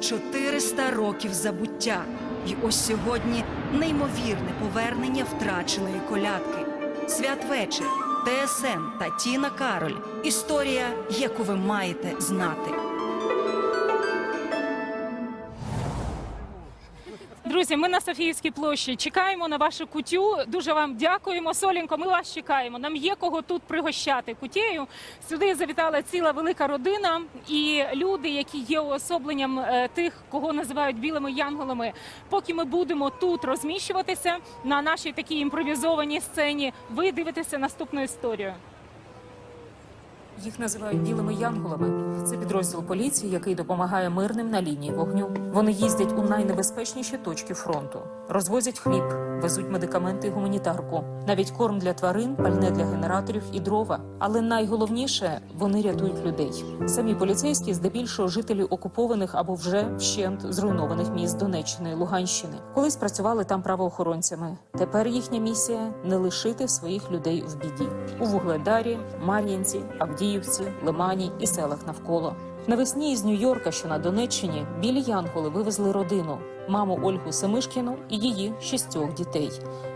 400 років забуття. І ось сьогодні неймовірне повернення втраченої колядки. Святвечір, ТСН та Тіна Кароль. Історія, яку ви маєте знати. Друзі, ми на Софіївській площі чекаємо на вашу кутю. Дуже вам дякуємо. Солінко, ми вас чекаємо. Нам є кого тут пригощати кутєю. Сюди завітала ціла велика родина і люди, які є уособленням е, тих, кого називають білими янголами. Поки ми будемо тут розміщуватися на нашій такій імпровізованій сцені, ви дивитеся наступну історію. Їх називають білими янголами. Це підрозділ поліції, який допомагає мирним на лінії вогню. Вони їздять у найнебезпечніші точки фронту, розвозять хліб, везуть медикаменти і гуманітарку, навіть корм для тварин, пальне для генераторів і дрова. Але найголовніше вони рятують людей. Самі поліцейські, здебільшого жителі окупованих або вже вщент зруйнованих міст Донеччини Луганщини. Колись працювали там правоохоронцями. Тепер їхня місія не лишити своїх людей в біді у Вугледарі, Мар'їнці, Авдіївці, Лимані і селах навколо. Навесні із Нью-Йорка, що на Донеччині, білі янголи вивезли родину, маму Ольгу Семишкіну і її шістьох дітей.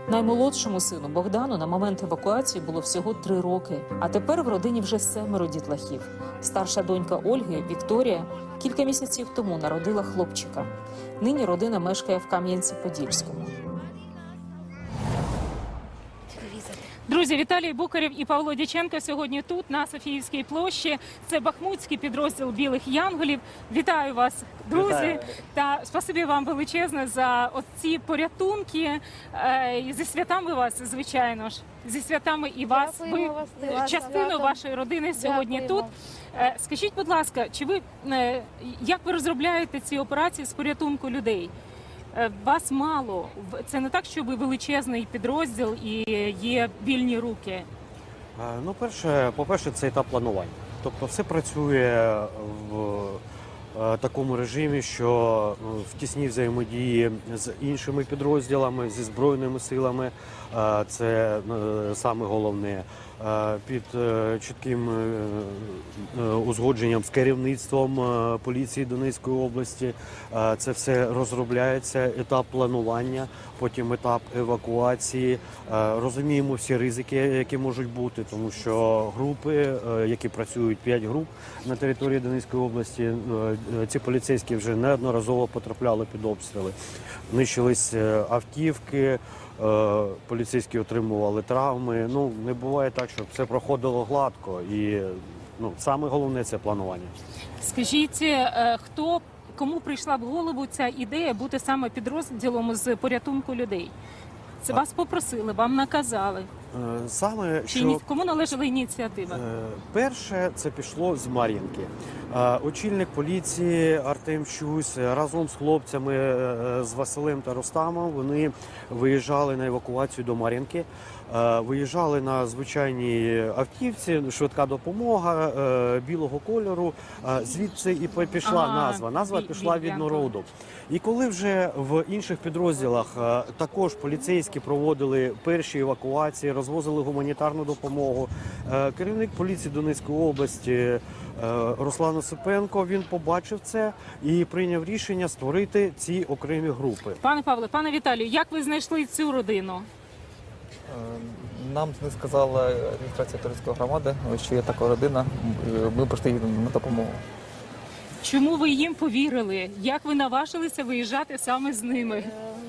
Наймолодшому сину Богдану на момент евакуації було всього три роки. А тепер в родині вже семеро дітлахів. Старша донька Ольги Вікторія кілька місяців тому народила хлопчика. Нині родина мешкає в Кам'янці-Подільському. Друзі, Віталій Букарєв і Павло Дяченко сьогодні тут на Софіївській площі. Це Бахмутський підрозділ білих янголів. Вітаю вас, друзі, Вітаю. та спасибі вам величезне за оці порятунки. Е, зі святами вас, звичайно ж, зі святами і вас. Ви вас, вас частину святом. вашої родини сьогодні Дякуємо. тут. Е, Скажіть, будь ласка, чи ви е, як ви розробляєте ці операції з порятунку людей? Е, Вас мало. Це не так, що ви величезний підрозділ і є вільні руки. Е, Ну, перше, по-перше, це етап планування. Тобто все працює в е, такому режимі, що в тісній взаємодії з іншими підрозділами, зі збройними силами. Це саме головне. Е, Під е, чітким е, узгодженням з керівництвом поліції Донецької області. Це все розробляється, етап планування, потім етап евакуації. Розуміємо всі ризики, які можуть бути, тому що групи, які працюють 5 груп на території Донецької області, ці поліцейські вже неодноразово потрапляли під обстріли. Нищились автівки, поліцейські отримували травми. Ну не буває так, щоб все проходило гладко. І ну саме головне це планування. Скажіть, е, хто кому прийшла в голову ця ідея бути саме підрозділом з порятунку людей? Це вас попросили, вам наказали. Е, Саме Чи що кому належала ініціатива? Е, Перше це пішло з Мар'їнки. Е, Очільник поліції Артем Щусь е, разом з хлопцями е, з Василем та Ростамом вони виїжджали на евакуацію до Мар'їнки. Е, Виїжджали на звичайній автівці, швидка допомога е, білого кольору. Е, Звідси і пішла Ага, назва. Назва пішла від народу. І коли вже в інших підрозділах е, також поліцейські проводили перші евакуації, розвозили гуманітарну допомогу. е, Керівник поліції Донецької області е, Руслан Осипенко він побачив це і прийняв рішення створити ці окремі групи. Пане Павле, пане Віталію, як ви знайшли цю родину? Е, Нам не сказала адміністрація турецької громади, що є така родина. Е, Ми просто їдемо на допомогу. Чому ви їм повірили? Як ви наважилися виїжджати саме з ними? Е,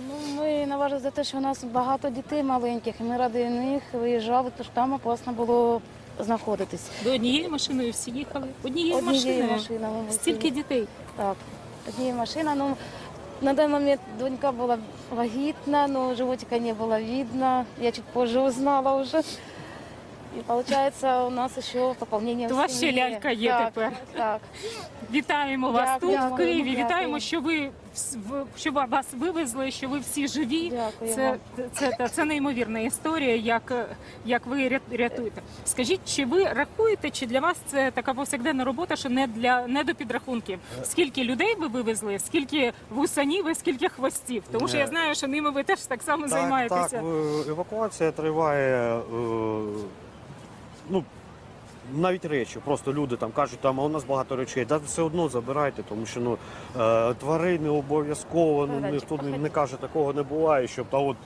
Ну, ми наважили за те, що у нас багато дітей маленьких, і ми ради них виїжджали, тож там опасно було знаходитись. До однієї машиною всі їхали? Однією, машиною? машиною ми Стільки всі- дітей? Так, однією машиною. Ну, на даний момент донька була вагітна, но животика не було видно. Я чуть позже узнала вже. І виходить, у нас ще поповнення. То у вас ще лялька є так, тепер. Так. Вітаємо вас Дякую, тут, в Києві. дякую. Вітаємо, що ви в- що вас вивезли, що ви всі живі. Дякую Це, це, це, це неймовірна історія, як, е, як ви рятуєте. Скажіть, чи ви рахуєте, чи для вас це така повсякденна робота, що не для не до підрахунків? Скільки людей ви вивезли, скільки вусанів і скільки хвостів? Тому що я Е, знаю, що ними ви теж так само Так, займаєтеся. так, е, евакуація триває. е, Ну, навіть речі, просто люди там кажуть, там, а у нас багато речей, да все одно забирайте, тому що ну, е, тварини обов'язково, ну, ніхто не, не каже, такого не буває, щоб та от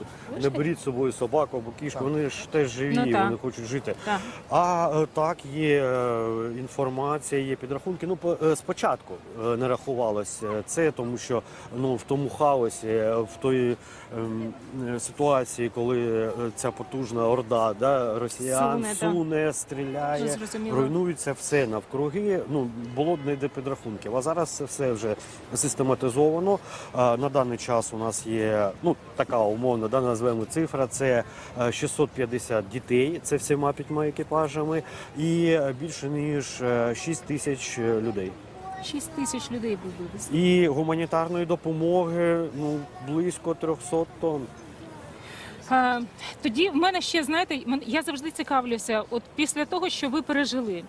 не беріть з собою собаку або кішку, вони ж теж живі, Ну, так. вони хочуть жити. Так. А е, так, є е, інформація, є підрахунки. Ну, по- е, спочатку е, не рахувалося це, тому що ну, в тому хаосі, е, в той ем, е, ситуації, коли е, ця потужна орда да, росіян Суне, да. суне, стріляє, Вже зрозуміло. руйнується все навкруги. Ну, було не до підрахунків. А зараз це все вже систематизовано. На даний час у нас є ну, така умовна, да, назвемо цифра, це е, 650 дітей, це всіма п'ятьма екіпажами, і е, більше ніж е, 6 тисяч е, людей. 6 тисяч людей буде. І гуманітарної допомоги ну, близько 300 тонн. Е, Тоді в мене ще знаєте, я завжди цікавлюся, от після того, що ви пережили,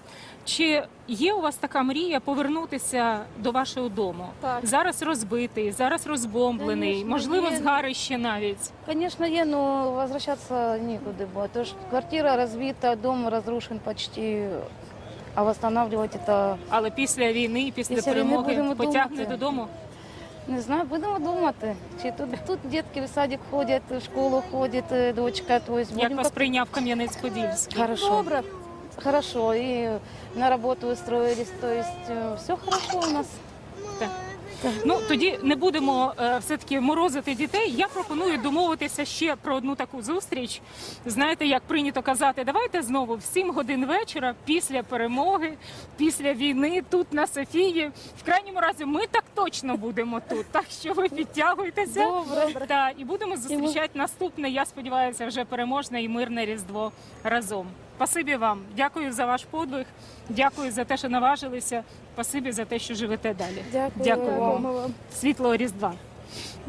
чи є у вас така мрія повернутися до вашого дому? Так. Зараз розбитий, зараз розбомблений, Конечно, можливо, є. згарище навіть. Конечно, е, но возвращаться некуда было. То есть квартира разбита, дом разрушен почти, а восстанавливать это, Але після війни, після, Після перемоги потягне додому. Не знаю, будемо думати. Чи тут, тут дітки в садик ходять, в школу ходить е, дочка, то есть Як вас прийняв Кам'янець-Подільський? Хорошо. Добре. Хорошо, І на роботу устроились, то есть все хорошо у нас. Ну тоді не будемо е, все-таки морозити дітей. Я пропоную домовитися ще про одну таку зустріч. Знаєте, як прийнято казати, давайте знову в 7 годин вечора, після перемоги, після війни, тут на Софії. В крайньому разі, ми так точно будемо тут. Так що ви підтягуйтеся. Добре. Та, і будемо зустрічати наступне. Я сподіваюся, вже переможне і мирне різдво разом. Спасибі вам, дякую за ваш подвиг, дякую за те, що наважилися. Спасибі за те, що живете далі. Дякую, Дякую вам. вам. Світлого різдва.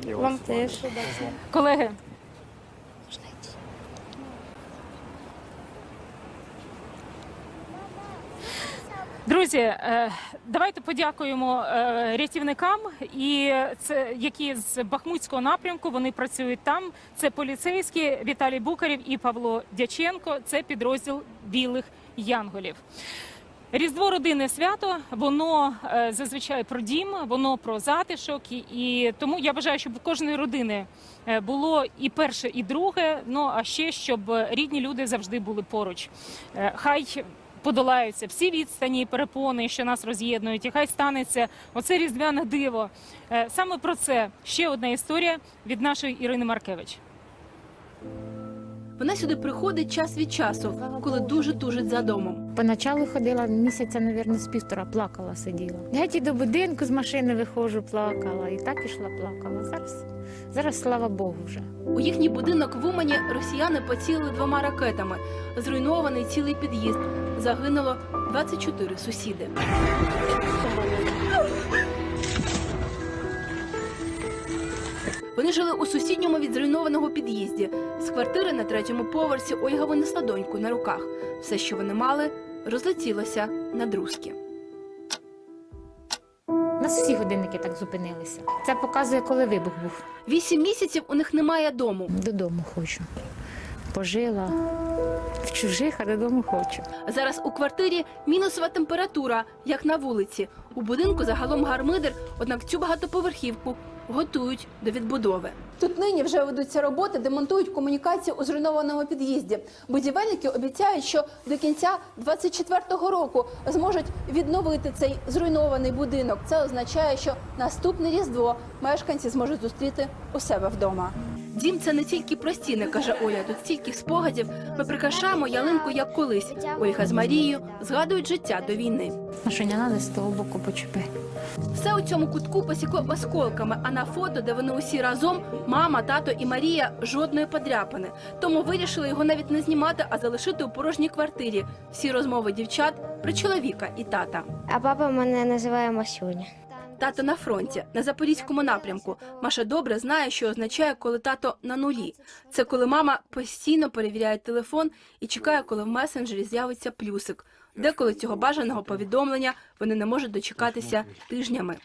Вам теж. Колеги. Друзі, е, давайте подякуємо е, рятівникам, і це які з Бахмутського напрямку вони працюють там. Це поліцейські Віталій Букарів і Павло Дяченко. Це підрозділ білих янголів. Різдво родинне свято, воно е, зазвичай про дім, воно про затишок, і, тому я бажаю, щоб у кожної родини було і перше, і друге. Ну а ще щоб рідні люди завжди були поруч. Хай подолаються всі відстані, і перепони, що нас роз'єднують, і хай станеться оце різдвяне диво. Е, Саме про це ще одна історія від нашої Ірини Маркевич. Вона сюди приходить час від часу, коли дуже тужить за домом. Поначалу ходила місяця, мабуть, з півтора, плакала, сиділа. Геть і до будинку з машини виходжу, плакала. І так ішла, плакала. Зараз, зараз слава Богу, вже. У їхній будинок в Умані росіяни поцілили двома ракетами. Зруйнований цілий під'їзд. Загинуло 24 сусіди. Вони жили у сусідньому від зруйнованого під'їзді. З квартири на третьому поверсі Ольга винесла доньку на руках. Все, що вони мали, розлетілося на друзки. У нас всі годинники так зупинилися. Це показує, коли вибух був. Вісім місяців у них немає дому. Додому хочу. Пожила в чужих, а додому хочу. Зараз у квартирі мінусова температура, як на вулиці. У будинку загалом гармидер, однак цю багатоповерхівку готують до відбудови. Тут нині вже ведуться роботи, де монтують комунікації у зруйнованому під'їзді. Будівельники обіцяють, що до кінця 24-го року зможуть відновити цей зруйнований будинок. Це означає, що наступне різдво мешканці зможуть зустріти у себе вдома. Дім це не тільки про стіни, каже Оля. Тут стільки спогадів. Ми прикрашаємо ялинку як колись. Ольга з Марією згадують життя до війни. А що не треба з того боку почепи. Все у цьому кутку посікло осколками, а на фото, де вони усі разом, мама, тато і Марія жодної подряпини. Тому вирішили його навіть не знімати, а залишити у порожній квартирі. Всі розмови дівчат про чоловіка і тата. А папа мене називає Масюня. Тато на фронті на запорізькому напрямку. Маша добре знає, що означає, коли тато на нулі. Це коли мама постійно перевіряє телефон і чекає, коли в месенджері з'явиться плюсик. Деколи цього бажаного повідомлення вони не можуть дочекатися тижнями.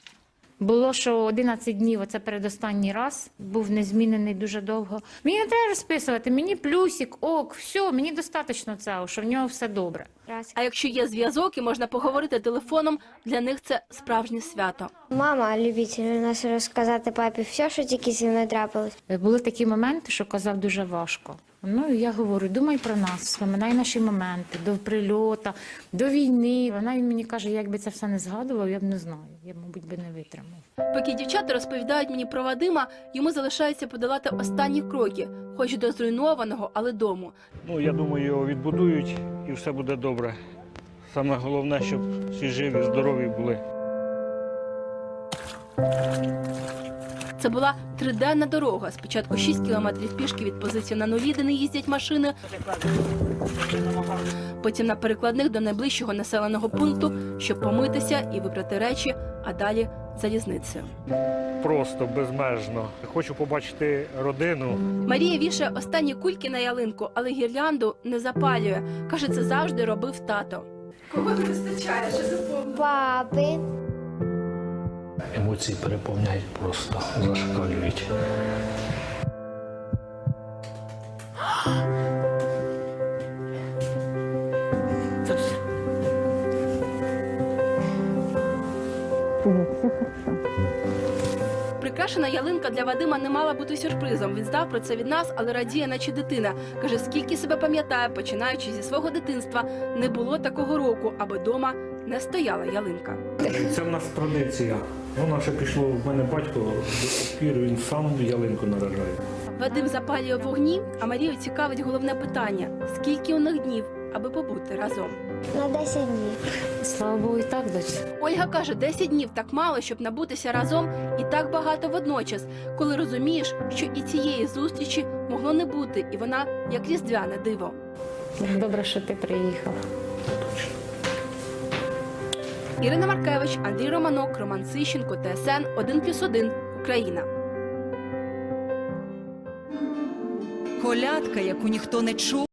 Було, що 11 днів, оце передостанній раз, був незмінений дуже довго. Мені не треба розписувати, мені плюсик, ок, все, мені достатньо цього, що в нього все добре. А якщо є зв'язок і можна поговорити телефоном, для них це справжнє свято. Мама любить нас розказати папі все, що тільки зі мною трапилось. Були такі моменти, що казав дуже важко. Ну і я говорю, думай про нас, вспоминай наші моменти до прильоту, до війни. Вона мені каже, якби це все не згадував, я б не знаю. Я, мабуть, би не витримав. Поки дівчата розповідають мені про Вадима, йому залишається подолати останні кроки, хоч до зруйнованого, але дому. Ну, я думаю, його відбудують і все буде добре. Саме головне, щоб всі живі, здорові були. Це була триденна дорога. Спочатку 6 кілометрів пішки від позиції на нулі, де не їздять машини. Потім на перекладних до найближчого населеного пункту, щоб помитися і вибрати речі, а далі залізницею. Просто безмежно. Хочу побачити родину. Марія вішає останні кульки на ялинку, але гірлянду не запалює. Каже, це завжди робив тато. Кого не вистачає? Що запомнив? Папи. Емоції переповняють просто, зашкалюють. Прикрашена ялинка для Вадима не мала бути сюрпризом. Він знав про це від нас, але радіє, наче дитина. Каже, скільки себе пам'ятає, починаючи зі свого дитинства, не було такого року, аби дома не стояла ялинка. Це в нас традиція. Воно ще пішло в мене батько до сих пір, він сам ялинку наряжає. Вадим запалює вогні, а Марію цікавить головне питання: скільки у них днів, аби побути разом? На 10 днів. Слава Богу, і так дось. Ольга каже, 10 днів так мало, щоб набутися разом, і так багато водночас, коли розумієш, що і цієї зустрічі могло не бути, і вона як різдвяне диво. Добре, що ти приїхав. Ірина Маркевич, Андрій Романок, Роман Сищенко, ТСН 1+,1, Україна. Колядка, яку ніхто не чув.